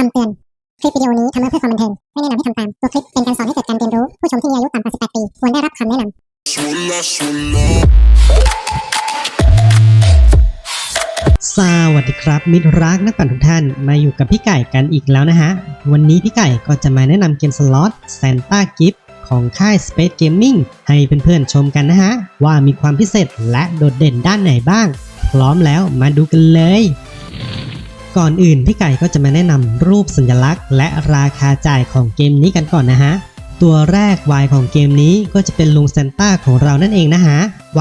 คำเตือน คลิปวิดีโอนี้ทำมาเพื่อความบันเทิง ไม่แนะนำให้ทำตาม ตัวคลิปเป็นการสอนให้เกิดการเรียนรู้ ผู้ชมที่มีอายุต่ำกว่า 18 ปี ควรได้รับคำแนะนำ สวัสดีครับ มิตรรักนักปั่นทุกท่าน มาอยู่กับพี่ไก่กันอีกแล้วนะฮะ วันนี้พี่ไก่ก็จะมาแนะนำเกมสล็อต Santa Gift ของค่าย Space Gaming ให้เพื่อนๆชมกันนะฮะ ว่ามีความพิเศษและโดดเด่นด้านไหนบ้าง พร้อมแล้วมาดูกันเลย ก่อนอื่นพี่ไก่ก็จะมาแนะนำรูปสัญลักษณ์ และราคาจ่ายของเกมนี้กันก่อนนะฮะตัวแรก Y ของเกมนี้ก็จะเป็นลุงซานต้าของเรานั่นเองนะฮะ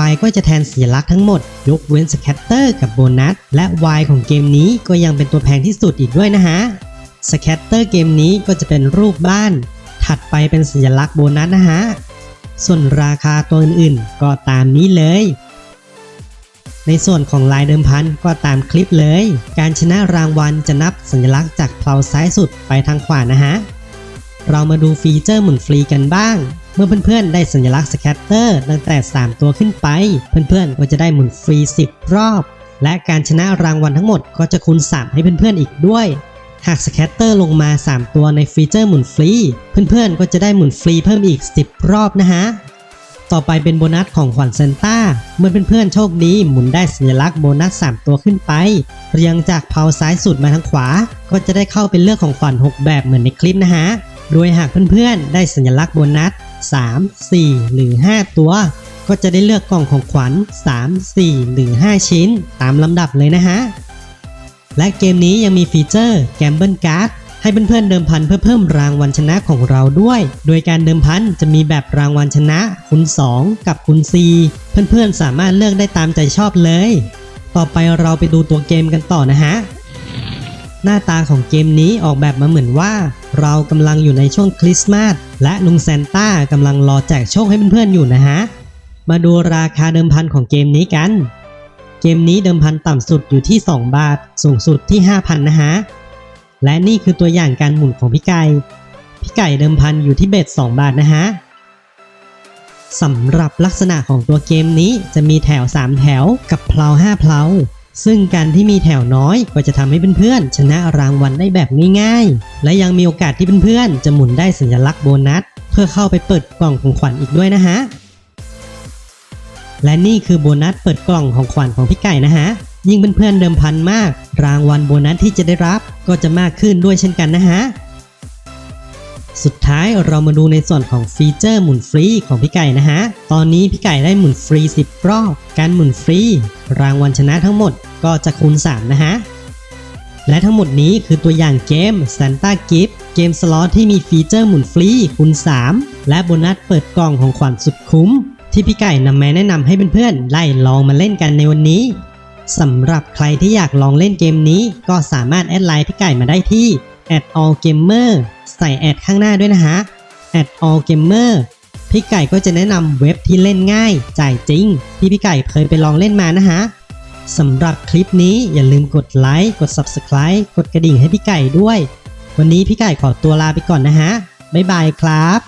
Y ก็จะแทนสัญลักษณ์ทั้งหมด ยกเว้นสแคตเตอร์กับโบนัส และ Y ของเกมนี้ก็ยังเป็นตัวแพงที่สุดอีกด้วยนะฮะสแคตเตอร์เกมนี้ก็จะเป็นรูปบ้าน ถัดไปเป็นสัญลักษณ์โบนัสนะฮะ ส่วนราคาตัวอื่นๆ ก็ตามนี้เลย ในส่วนของลายเดิมพันก็ตามคลิปเลย การชนะรางวัลจะนับสัญลักษณ์จากเพลาซ้ายสุดไปทางขวานะฮะ เรามาดูฟีเจอร์หมุนฟรีกันบ้าง เมื่อเพื่อนๆ ได้สัญลักษณ์สแคตเตอร์ตั้งแต่ 3 ตัวขึ้นไป เพื่อนๆ ก็จะได้หมุนฟรี 10 รอบ และการชนะรางวัลทั้งหมดก็จะคูณ 3 ให้เพื่อนๆ อีกด้วย หากสแคตเตอร์ลงมา 3 ตัวในฟีเจอร์หมุนฟรี เพื่อนๆ ก็จะได้หมุนฟรีเพิ่มอีก 10 รอบนะฮะ ต่อไปเป็นโบนัสของขวัญเซนต้า เมื่อเพื่อนๆโชคดีหมุนได้สัญลักษณ์โบนัส 3 ตัวขึ้นไป เรียงจากเพาซ้ายสุดมาทางขวา ก็จะได้เข้าเป็นเลือกของขวัญ6 แบบเหมือนในคลิปนะฮะ โดยหากเพื่อนๆ ได้สัญลักษณ์โบนัส 3 4 หรือ 5 ตัว ก็จะได้เลือกกล่องของขวัญ 3 4 หรือ 5 ชิ้น ตามลำดับเลยนะฮะ และเกมนี้ยังมีฟีเจอร์ Gamble Card ให้เพื่อนๆเดิมพันเพื่อเพิ่มรางวัลชนะของเราด้วย โดยการเดิมพันจะมีแบบรางวัลชนะคูณ2 กับคูณ4เพื่อนๆสามารถเลือกได้ตามใจชอบเลย ต่อไปเราไปดูตัวเกมกันต่อนะฮะ หน้าตาของเกมนี้ออกแบบมาเหมือนว่า เรากำลังอยู่ในช่วงคริสต์มาสและลุงแซนต้ากำลังรอแจกโชคให้เพื่อนๆอยู่นะฮะ มาดูราคาเดิมพันของเกมนี้กัน เกมนี้เดิมพันต่ำสุดอยู่ที่ 2 บาท สูงสุดที่ 5,000 นะฮะ และนี่คือตัวอย่างการหมุนของพี่ไก่ พี่ไก่เดิมพันอยู่ที่เบ็ด2 บาทนะฮะสำหรับลักษณะของตัวเกมนี้จะมีแถว 3 แถวกับเพลา5เพลาซึ่งการที่มีแถวน้อยก็จะทำให้เพื่อนๆชนะรางวัลได้แบบง่ายๆ และยังมีโอกาสที่เพื่อนๆจะหมุนได้สัญลักษณ์โบนัส เพื่อเข้าไปเปิดกล่องของขวัญอีกด้วยนะฮะ และนี่คือโบนัสเปิดกล่องของขวัญของพี่ไก่นะฮะ ยิ่งเพื่อนๆเดิมพันมาก รางวัลโบนัสที่จะได้รับก็จะมากขึ้นด้วยเช่นกันนะฮะ สุดท้ายเรามาดูในส่วนของฟีเจอร์หมุนฟรีของพี่ไก่นะฮะ ตอนนี้พี่ไก่ได้หมุนฟรี 10 รอบ การหมุนฟรี รางวัลชนะทั้งหมดก็จะคูณ 3 นะฮะ และทั้งหมดนี้คือตัวอย่างเกม Santa Gift เกมสล็อตที่มีฟีเจอร์หมุนฟรีคูณ 3 และโบนัสเปิดกล่องของขวัญสุดคุ้ม ที่พี่ไก่นำมาแนะนำให้เพื่อนๆไล่ลองมาเล่นกันในวันนี้ สำหรับใครที่อยากลองเล่นเกมนี้ก็สามารถแอดไลน์พี่ไก่มาได้ที่ @allgamer ใส่แอดข้างหน้าด้วยนะฮะ @allgamer พี่ไก่ก็จะแนะนำเว็บที่เล่นง่าย จ่ายจริง ที่พี่ไก่เคยไปลองเล่นมานะฮะสำหรับคลิปนี้อย่าลืมกดไลค์กด Subscribe กดกระดิ่งให้พี่ไก่ด้วย วันนี้พี่ไก่ขอตัวลาไปก่อนนะฮะบ๊ายบายครับ